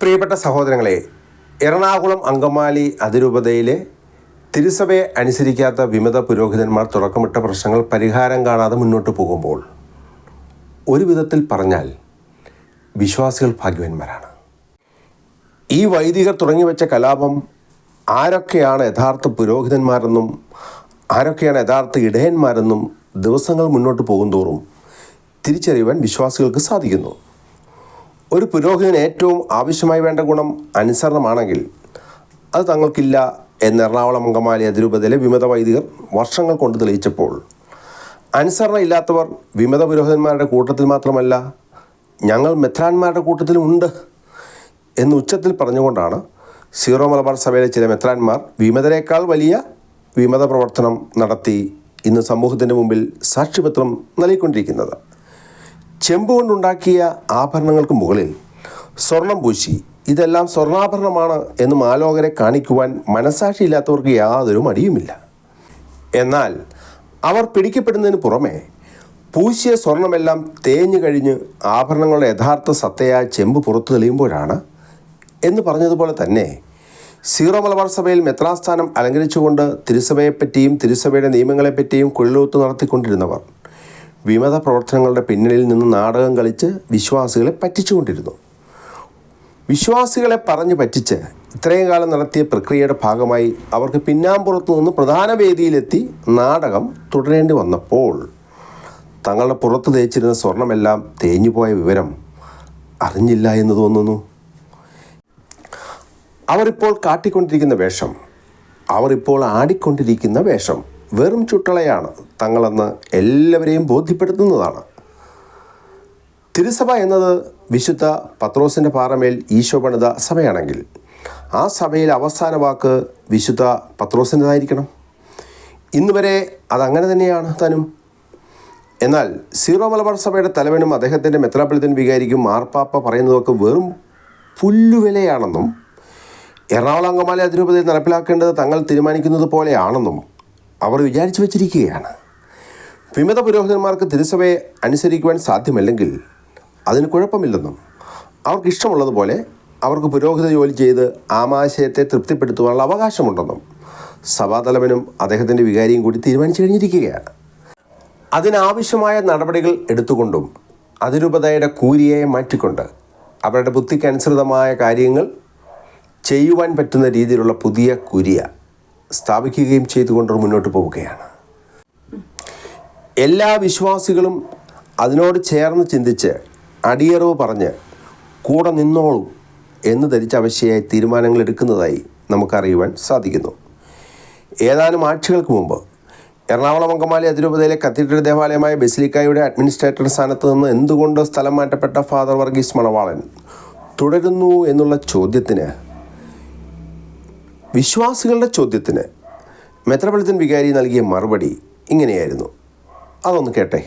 പ്രിയപ്പെട്ട സഹോദരങ്ങളെ എറണാകുളം അങ്കമാലി അതിരൂപതയിലെ തിരുസഭയെ അനുസരിക്കാത്ത വിമത പുരോഹിതന്മാർ തുടക്കമിട്ട പ്രശ്നങ്ങൾ പരിഹാരം കാണാതെ മുന്നോട്ട് പോകുമ്പോൾ ഒരു വിധത്തിൽ പറഞ്ഞാൽ വിശ്വാസികൾ ഭാഗ്യവാന്മാരാണ്. ഈ വൈദികർ തുടങ്ങിവെച്ച കലാപം ആരൊക്കെയാണ് യഥാർത്ഥ പുരോഹിതന്മാരെന്നും ആരൊക്കെയാണ് യഥാർത്ഥ ഇടയന്മാരെന്നും ദിവസങ്ങൾ മുന്നോട്ട് പോകുന്തോറും തിരിച്ചറിയുവാൻ വിശ്വാസികൾക്ക് സാധിക്കുന്നു. ഒരു പുരോഹിതന് ഏറ്റവും ആവശ്യമായി വേണ്ട ഗുണം അനുസരണമാണെങ്കിൽ അത് തങ്ങൾക്കില്ല എന്ന് എറണാകുളം അങ്കമാലി അതിരൂപതയിലെ വിമത വൈദികർ വർഷങ്ങൾ കൊണ്ട് തെളിയിച്ചപ്പോൾ അനുസരണ ഇല്ലാത്തവർ വിമത പുരോഹിതന്മാരുടെ കൂട്ടത്തിൽ മാത്രമല്ല ഞങ്ങൾ മെത്രാന്മാരുടെ കൂട്ടത്തിലും ഉണ്ട് എന്ന് ഉച്ചത്തിൽ പറഞ്ഞുകൊണ്ടാണ് സീറോ മലബാർ സഭയിലെ ചില മെത്രാന്മാർ വിമതരേക്കാൾ വലിയ വിമത പ്രവർത്തനം നടത്തി ഇന്ന് സമൂഹത്തിന്റെ മുമ്പിൽ സാക്ഷ്യപത്രം നൽകിക്കൊണ്ടിരിക്കുന്നത്. ചെമ്പ് കൊണ്ടുണ്ടാക്കിയ ആഭരണങ്ങൾക്ക് മുകളിൽ സ്വർണം പൂശി. ഇതെല്ലാം സ്വർണാഭരണമാണ് എന്ന് മാലോകരെ കാണിക്കുവാൻ മനസാക്ഷിയില്ലാത്തവർക്ക് യാതൊരു മടിയുമില്ല. എന്നാൽ അവർ പിടിക്കപ്പെടുന്നതിന് പുറമെ പൂശിയ സ്വർണമെല്ലാം തേഞ്ഞു കഴിഞ്ഞ് ആഭരണങ്ങളുടെ യഥാർത്ഥ സത്തയായ ചെമ്പ് പുറത്തു തെളിയുമ്പോഴാണ് എന്ന് പറഞ്ഞതുപോലെ തന്നെ സീറോ മലബാർ സഭയിൽ മെത്രാസ്ഥാനം അലങ്കരിച്ചുകൊണ്ട് തിരുസഭയെപ്പറ്റിയും തിരുസഭയുടെ നിയമങ്ങളെപ്പറ്റിയും കുഴലൂത്ത് നടത്തിക്കൊണ്ടിരുന്നവർ വിമത പ്രവർത്തനങ്ങളുടെ പിന്നിലിൽ നിന്ന് നാടകം കളിച്ച് വിശ്വാസികളെ പറ്റിച്ചുകൊണ്ടിരുന്നു. വിശ്വാസികളെ പറഞ്ഞു പറ്റിച്ച് ഇത്രയും കാലം നടത്തിയ പ്രക്രിയയുടെ ഭാഗമായി അവർക്ക് പിന്നാമ്പുറത്തു നിന്ന് പ്രധാന വേദിയിലെത്തി നാടകം തുടരേണ്ടി വന്നപ്പോൾ തങ്ങളുടെ പുറത്ത് തേച്ചിരുന്ന സ്വർണമെല്ലാം തേഞ്ഞുപോയ വിവരം അറിഞ്ഞില്ല എന്ന് തോന്നുന്നു. അവരിപ്പോൾ കാട്ടിക്കൊണ്ടിരിക്കുന്ന വേഷം അവരിപ്പോൾ ആടിക്കൊണ്ടിരിക്കുന്ന വേഷം. വെറും ചുട്ടളയാണ് തങ്ങളെന്ന് എല്ലാവരെയും ബോധ്യപ്പെടുത്തുന്നതാണ്. തിരുസഭ എന്നത് വിശുദ്ധ പത്രോസിന്റെ പാറമേൽ ഈശോ പണിത സഭയാണെങ്കിൽ ആ സഭയിൽ അവസാന വാക്ക് വിശുദ്ധ പത്രോസിന്റെതായിരിക്കണം ഇന്ന് വരെ അതങ്ങനെ തന്നെയാണ് തനും. എന്നാൽ സീറോ മലബാർ സഭയുടെ തലവനും അദ്ദേഹത്തിന്റെ മെത്രാപ്പൊളിത്തൻ വികാരിക്കും മാർപ്പാപ്പ പറയുന്നതൊക്കെ വെറും പുല്ലുവിലയാണെന്നും എറണാകുളം അങ്കമാലി അതിരൂപതയിൽ നടപ്പിലാക്കേണ്ടത് തങ്ങൾ തീരുമാനിക്കുന്നത് പോലെയാണെന്നും അവർ വിചാരിച്ചു വച്ചിരിക്കുകയാണ്. വിമത പുരോഹിതന്മാർക്ക് തിരുസഭയെ അനുസരിക്കുവാൻ സാധ്യമല്ലെങ്കിൽ അതിന് കുഴപ്പമില്ലെന്നും അവർക്ക് ഇഷ്ടമുള്ളതുപോലെ അവർക്ക് പുരോഹിത ജോലി ചെയ്ത് ആമാശയത്തെ തൃപ്തിപ്പെടുത്തുവാനുള്ള അവകാശമുണ്ടെന്നും സഭാതലവനും അദ്ദേഹത്തിന്റെ വികാരിയും കൂടി തീരുമാനിച്ചു കഴിഞ്ഞിരിക്കുകയാണ്. അതിനാവശ്യമായ നടപടികൾ എടുത്തുകൊണ്ടും അതിരൂപതയുടെ കൂരിയെ മാറ്റിക്കൊണ്ട് അവരുടെ ബുദ്ധിക്കനുസൃതമായ കാര്യങ്ങൾ ചെയ്യുവാൻ പറ്റുന്ന രീതിയിലുള്ള പുതിയ കുരിയ സ്ഥാപിക്കുകയും ചെയ്തുകൊണ്ട് മുന്നോട്ട് പോവുകയാണ്. എല്ലാ വിശ്വാസികളും അതിനോട് ചേർന്ന് ചിന്തിച്ച് അടിയറവ് പറഞ്ഞ് കൂടെ നിന്നോളും എന്ന് ധരിച്ച അവശ്യയായി തീരുമാനങ്ങൾ എടുക്കുന്നതായി നമുക്കറിയുവാൻ സാധിക്കുന്നു. ഏതാനും ആഴ്ചകൾക്ക് മുമ്പ് എറണാകുളം അങ്കമാലി അതിരൂപതയിലെ കത്തീഡ്രൽ ദേവാലയമായ ബെസിലിക്കായുടെ അഡ്മിനിസ്ട്രേറ്റർ സ്ഥാനത്ത് നിന്ന് എന്തുകൊണ്ട് സ്ഥലം മാറ്റപ്പെട്ട ഫാദർ വർഗീസ് മണവാളൻ തുടരുന്നു എന്നുള്ള ചോദ്യത്തിന് വിശ്വാസികളുടെ ചോദ്യത്തിന് മെത്രപൊളിത്തൻ വികാരി നൽകിയ മറുപടി ഇങ്ങനെയായിരുന്നു. അതൊന്ന് കേട്ടെ.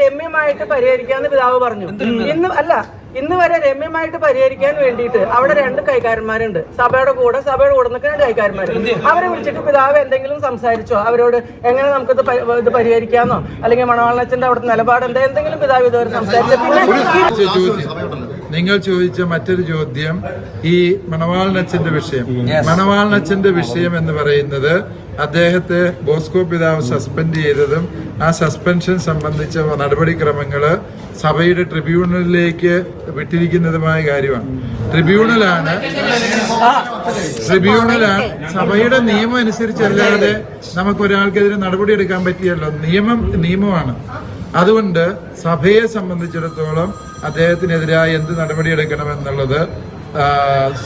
രമ്യമായിട്ട് കാര്യം പരിഹരിക്കാന്ന് പിതാവ് പറഞ്ഞു. ഇന്ന് അല്ല ഇന്ന് വരെ രമ്യമായിട്ട് പരിഹരിക്കാൻ വേണ്ടിയിട്ട് അവിടെ രണ്ട് കൈകാരന്മാരുണ്ട്. സഭയുടെ കൂടെ സഭയുടെ കൂടെ നിൽക്കുന്ന രണ്ട് കൈകാരന്മാര്. അവരെ വിളിച്ചിട്ട് പിതാവ് എന്തെങ്കിലും സംസാരിച്ചോ? അവരോട് എങ്ങനെ നമുക്കിത് ഇത് പരിഹരിക്കാന്നോ? അല്ലെങ്കിൽ മണവാളനച്ചന്റെ അവിടുത്തെ നിലപാട് എന്താ എന്തെങ്കിലും പിതാവ് ഇതുവരെ സംസാരിച്ചോ? നിങ്ങൾ ചോദിച്ച മറ്റൊരു ചോദ്യം ഈ മണവാളനച്ചന്റെ വിഷയം. മണവാളനച്ചന്റെ വിഷയം എന്ന് പറയുന്നത് അദ്ദേഹത്തെ ബോസ്കോ പിതാവ് സസ്പെൻഡ് ചെയ്തതും ആ സസ്പെൻഷൻ സംബന്ധിച്ച നടപടിക്രമങ്ങൾ സഭയുടെ ട്രിബ്യൂണലിലേക്ക് വിട്ടിരിക്കുന്നതുമായ കാര്യമാണ്. ട്രിബ്യൂണലാണ് ട്രിബ്യൂണലാണ് സഭയുടെ നിയമം അനുസരിച്ചല്ലാതെ നമുക്ക് ഒരാൾക്കെതിരെ നടപടിയെടുക്കാൻ പറ്റിയല്ലോ. നിയമം നിയമമാണ്. അതുകൊണ്ട് സഭയെ സംബന്ധിച്ചിടത്തോളം അദ്ദേഹത്തിനെതിരായ എന്ത് നടപടിയെടുക്കണമെന്നുള്ളത്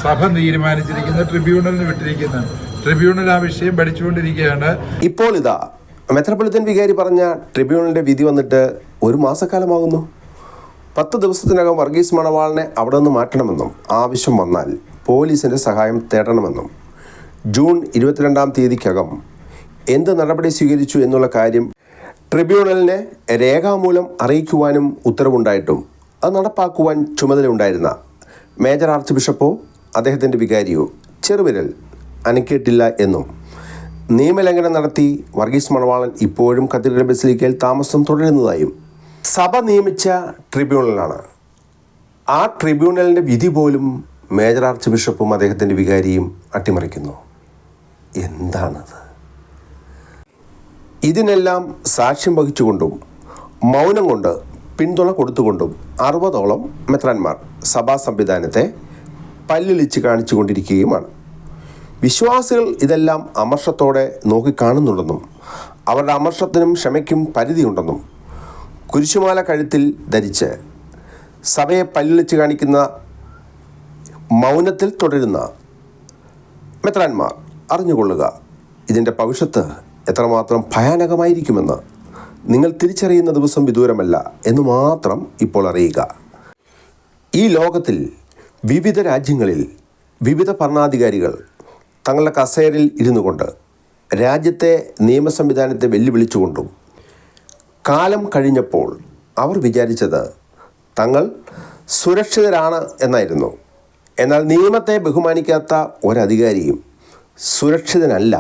സഭ തീരുമാനിച്ചിരിക്കുന്ന ട്രിബ്യൂണലിന് വിട്ടിരിക്കുന്ന. ട്രിബ്യൂണൽ ആ വിഷയം പഠിച്ചുകൊണ്ടിരിക്കുകയാണ്. ഇപ്പോൾ ഇതാ മെത്രപ്പൊളിത്തൻ വികാരി പറഞ്ഞ ട്രിബ്യൂണലിന്റെ വിധി വന്നിട്ട് ഒരു മാസക്കാലമാകുന്നു. പത്ത് ദിവസത്തിനകം വർഗീസ് മണവാളിനെ അവിടെ നിന്ന് മാറ്റണമെന്നും ആവശ്യം വന്നാൽ പോലീസിന്റെ സഹായം തേടണമെന്നും ജൂൺ ഇരുപത്തിരണ്ടാം തീയതിക്കകം എന്ത് നടപടി സ്വീകരിച്ചു എന്നുള്ള കാര്യം ട്രിബ്യൂണലിനെ രേഖാമൂലം അറിയിക്കുവാനും ഉത്തരവുണ്ടായിട്ടും അത് നടപ്പാക്കുവാൻ ചുമതലയുണ്ടായിരുന്ന മേജർ ആർച്ച് ബിഷപ്പോ അദ്ദേഹത്തിന്റെ വികാരിയോ ചെറുവിരൽ അനക്കിയിട്ടില്ല എന്നും നിയമലംഘനം നടത്തി വർഗീസ് മണവാളൻ ഇപ്പോഴും കത്തീഡ്രൽ ബസിലിക്കയിൽ താമസം തുടരുന്നതായും സഭ നിയമിച്ച ട്രിബ്യൂണലാണ്. ആ ട്രിബ്യൂണലിന്റെ വിധി പോലും മേജർ ആർച്ച് ബിഷപ്പും അദ്ദേഹത്തിന്റെ വികാരിയും അട്ടിമറിക്കുന്നു. എന്താണത്? ഇതിനെല്ലാം സാക്ഷ്യം വഹിച്ചുകൊണ്ടും മൗനം കൊണ്ട് പിന്തുണ കൊടുത്തുകൊണ്ടും അറുപതോളം മെത്രാന്മാർ സഭാ സംവിധാനത്തെ പല്ലിളിച്ച് കാണിച്ചുകൊണ്ടിരിക്കുകയുമാണ്. വിശ്വാസികൾ ഇതെല്ലാം അമർഷത്തോടെ നോക്കിക്കാണുന്നുണ്ടെന്നും അവരുടെ അമർഷത്തിനും ക്ഷമയ്ക്കും പരിധിയുണ്ടെന്നും കുരിശുമാല കഴുത്തിൽ ധരിച്ച് സഭയെ പല്ലിളിച്ച് കാണിക്കുന്ന മൗനത്തിൽ തുടരുന്ന മെത്രാന്മാർ അറിഞ്ഞുകൊള്ളുക. ഇതിന്റെ ഭവിഷ്യത്ത് എത്രമാത്രം ഭയാനകമായിരിക്കുമെന്ന് നിങ്ങൾ തിരിച്ചറിയുന്ന ദിവസം വിദൂരമല്ല എന്ന് മാത്രം ഇപ്പോൾ അറിയുക. ഈ ലോകത്തിൽ വിവിധ രാജ്യങ്ങളിൽ വിവിധ ഭരണാധികാരികൾ തങ്ങളുടെ കസേരയിൽ ഇരുന്നു കൊണ്ട് രാജ്യത്തെ നിയമ സംവിധാനത്തെ വെല്ലുവിളിച്ചുകൊണ്ടും കാലം കഴിഞ്ഞപ്പോൾ അവർ വിചാരിച്ചത് തങ്ങൾ സുരക്ഷിതരാണ് എന്നായിരുന്നു. എന്നാൽ നിയമത്തെ ബഹുമാനിക്കാത്ത ഒരധികാരിയും സുരക്ഷിതനല്ല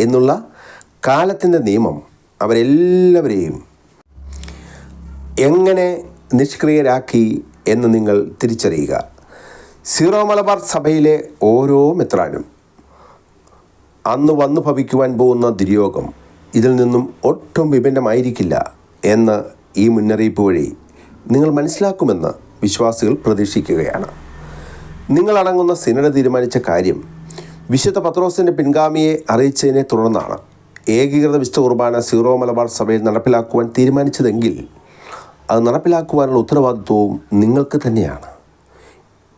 എന്നുള്ള കാലത്തിന്റെ നിയമം അവരെല്ലാവരെയും എങ്ങനെ നിഷ്ക്രിയരാക്കി എന്ന് നിങ്ങൾ തിരിച്ചറിയുക. സീറോ മലബാർ സഭയിലെ ഓരോ മെത്രാനും അന്ന് വന്നു ഭവിക്കുവാൻ പോകുന്ന ദുര്യോഗം ഇതിൽ നിന്നും ഒട്ടും വിഭിന്നമായിരിക്കില്ല എന്ന് ഈ മുന്നറിയിപ്പ് വഴി നിങ്ങൾ മനസ്സിലാക്കുമെന്ന് വിശ്വാസികൾ പ്രതീക്ഷിക്കുകയാണ്. നിങ്ങളടങ്ങുന്ന സിനഡ് തീരുമാനിച്ച കാര്യം വിശുദ്ധ പത്രോസിന്റെ പിൻഗാമിയെ അറിയിച്ചതിനെ തുടർന്നാണ്. ഏകീകൃത വിശുദ്ധ കുർബാന സീറോ മലബാർ സഭയിൽ നടപ്പിലാക്കുവാൻ തീരുമാനിച്ചതെങ്കിൽ അത് നടപ്പിലാക്കുവാനുള്ള ഉത്തരവാദിത്വവും നിങ്ങൾക്ക് തന്നെയാണ്.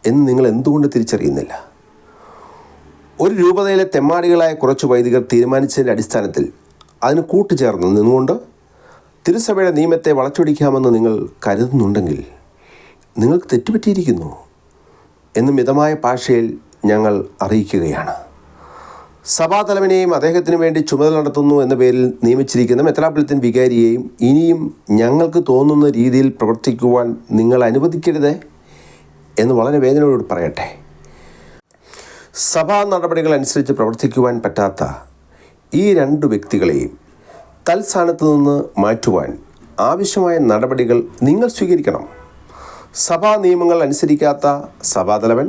എന്ന് നിങ്ങൾ എന്തുകൊണ്ട് തിരിച്ചറിയുന്നില്ല? ഒരു രൂപതയിലെ തെമ്മാടികളായ കുറച്ച് വൈദികർ തീരുമാനിച്ചതിന്റെ അടിസ്ഥാനത്തിൽ അതിന് കൂട്ടുചേർന്ന് നിന്നുകൊണ്ട് തിരുസഭയുടെ നിയമത്തെ വളച്ചൊടിക്കാമെന്ന് നിങ്ങൾ കരുതുന്നുണ്ടെങ്കിൽ നിങ്ങൾക്ക് തെറ്റുപറ്റിയിരിക്കുന്നു എന്ന് മിതമായ ഭാഷയിൽ ഞങ്ങൾ അറിയിക്കുകയാണ്. സഭാതലവനെയും അദ്ദേഹത്തിന് വേണ്ടി ചുമതല നടത്തുന്നു എന്ന പേരിൽ നിയമിച്ചിരിക്കുന്ന മെത്രാപ്പൊലിത്തൻ വികാരിയെയും ഇനിയും ഞങ്ങൾക്ക് തോന്നുന്ന രീതിയിൽ പ്രവർത്തിക്കുവാൻ നിങ്ങൾ അനുവദിക്കരുത് എന്ന് വളരെ വേദനയോട് പറയട്ടെ. സഭാ നടപടികൾ അനുസരിച്ച് പ്രവർത്തിക്കുവാൻ പറ്റാത്ത ഈ രണ്ട് വ്യക്തികളെയും തൽസ്ഥാനത്ത് നിന്ന് മാറ്റുവാൻ ആവശ്യമായ നടപടികൾ നിങ്ങൾ സ്വീകരിക്കണം. സഭാ നിയമങ്ങൾ അനുസരിക്കാത്ത സഭാതലവൻ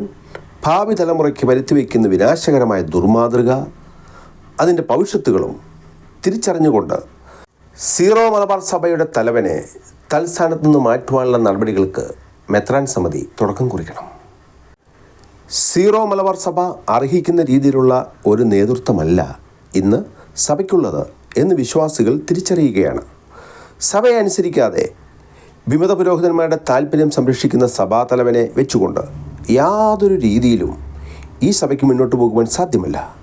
ഭാവി തലമുറയ്ക്ക് വരുത്തിവെക്കുന്ന വിനാശകരമായ ദുർമാതൃക അതിന്റെ ഭവിഷ്യത്തുകളും തിരിച്ചറിഞ്ഞുകൊണ്ട് സീറോ മലബാർ സഭയുടെ തലവനെ തൽസ്ഥാനത്ത് നിന്ന് മാറ്റുവാനുള്ള നടപടികൾക്ക് മെത്രാൻ സമിതി തുടക്കം കുറിക്കണം. സീറോ മലബാർ സഭ അർഹിക്കുന്ന രീതിയിലുള്ള ഒരു നേതൃത്വമല്ല ഇന്ന് സഭയ്ക്കുള്ളത് എന്ന് വിശ്വാസികൾ തിരിച്ചറിയുകയാണ്. സഭയെ അനുസരിക്കാതെ വിമത പുരോഹിതന്മാരുടെ താല്പര്യം സംരക്ഷിക്കുന്ന സഭാതലവനെ വെച്ചുകൊണ്ട് യാതൊരു രീതിയിലും ഈ സഭയ്ക്ക് മുന്നോട്ട് പോകുവാൻ സാധ്യമല്ല.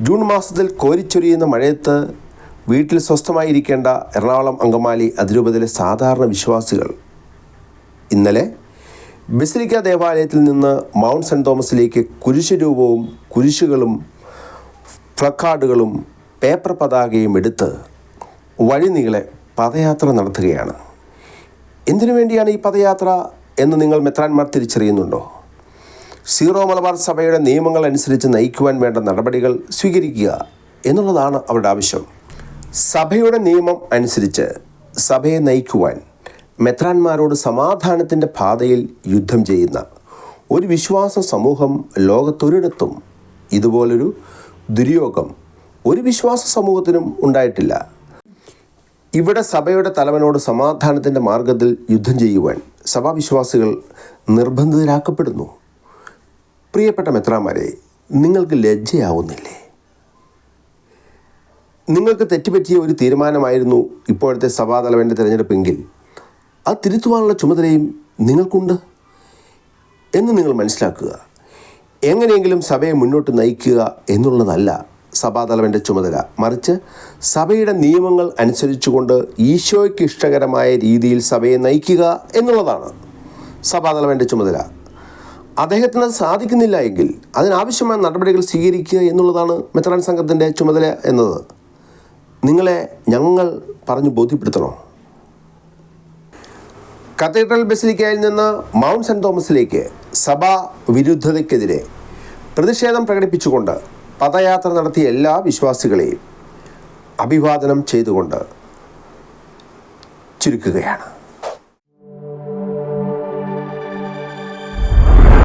ജൂൺ മാസത്തിൽ കോരിച്ചൊരിയുന്ന മഴയത്ത് വീട്ടിൽ സ്വസ്ഥമായിരിക്കേണ്ട എറണാകുളം അങ്കമാലി അതിരൂപതയിലെ സാധാരണ വിശ്വാസികൾ ഇന്നലെ ബസിലിക്ക ദേവാലയത്തിൽ നിന്ന് മൗണ്ട് സെന്റ് തോമസിലേക്ക് കുരിശ് രൂപവും കുരിശുകളും ഫ്ലക്കാർഡുകളും പേപ്പർ പതാകയും എടുത്ത് വഴിനീളെ പദയാത്ര നടത്തുകയാണ്. എന്തിനു വേണ്ടിയാണ് ഈ പദയാത്ര? എന്ന് നിങ്ങൾ മെത്രാൻമാർ തിരിച്ചറിയുന്നുണ്ടോ? സീറോ മലബാർ സഭയുടെ നിയമങ്ങൾ അനുസരിച്ച് നയിക്കുവാൻ വേണ്ട നടപടികൾ സ്വീകരിക്കുക എന്നുള്ളതാണ് അവരുടെ ആവശ്യം. സഭയുടെ നിയമം അനുസരിച്ച് സഭയെ നയിക്കുവാൻ മെത്രാന്മാരോട് സമാധാനത്തിന്റെ പാതയിൽ യുദ്ധം ചെയ്യുന്ന ഒരു വിശ്വാസ സമൂഹം ലോകത്തൊരിടത്തും ഇതുപോലൊരു ദുര്യോഗം ഒരു വിശ്വാസ സമൂഹത്തിനും ഉണ്ടായിട്ടില്ല. ഇവിടെ സഭയുടെ തലവനോട് സമാധാനത്തിന്റെ മാർഗത്തിൽ യുദ്ധം ചെയ്യുവാൻ സഭാവിശ്വാസികൾ നിർബന്ധിതരാക്കപ്പെടുന്നു. പ്രിയപ്പെട്ട മെത്രാമാരെ നിങ്ങൾക്ക് ലജ്ജയാവുന്നില്ലേ? നിങ്ങൾക്ക് തെറ്റുപറ്റിയ ഒരു തീരുമാനമായിരുന്നു ഇപ്പോഴത്തെ സഭാതലവന്റെ തിരഞ്ഞെടുപ്പെങ്കിൽ. അത് തിരുത്തുവാനുള്ള ചുമതലയും നിങ്ങൾക്കുണ്ട് എന്ന് നിങ്ങൾ മനസ്സിലാക്കുക. എങ്ങനെയെങ്കിലും സഭയെ മുന്നോട്ട് നയിക്കുക എന്നുള്ളതല്ല സഭാതലവന്റെ ചുമതല. മറിച്ച് സഭയുടെ നിയമങ്ങൾ അനുസരിച്ചുകൊണ്ട് ഈശോയ്ക്ക് ഇഷ്ടകരമായ രീതിയിൽ സഭയെ നയിക്കുക എന്നുള്ളതാണ് സഭാതലവന്റെ ചുമതല. അദ്ദേഹത്തിന് അത് സാധിക്കുന്നില്ല എങ്കിൽ അതിനാവശ്യമായ നടപടികൾ സ്വീകരിക്കുക എന്നുള്ളതാണ് മെത്രാൻ സംഘത്തിന്റെ ചുമതല എന്നത്. നിങ്ങളെ ഞങ്ങൾ പറഞ്ഞു ബോധ്യപ്പെടുത്തണോ. കത്തീഡ്രൽ ബസിലിക്കയിൽ നിന്ന് മൗണ്ട് സെന്റ് തോമസിലേക്ക് സഭാ വിരുദ്ധതയ്ക്കെതിരെ പ്രതിഷേധം പ്രകടിപ്പിച്ചുകൊണ്ട് പദയാത്ര നടത്തിയ എല്ലാ വിശ്വാസികളെയും അഭിവാദനം ചെയ്തുകൊണ്ട് ചുരുക്കുകയാണ്.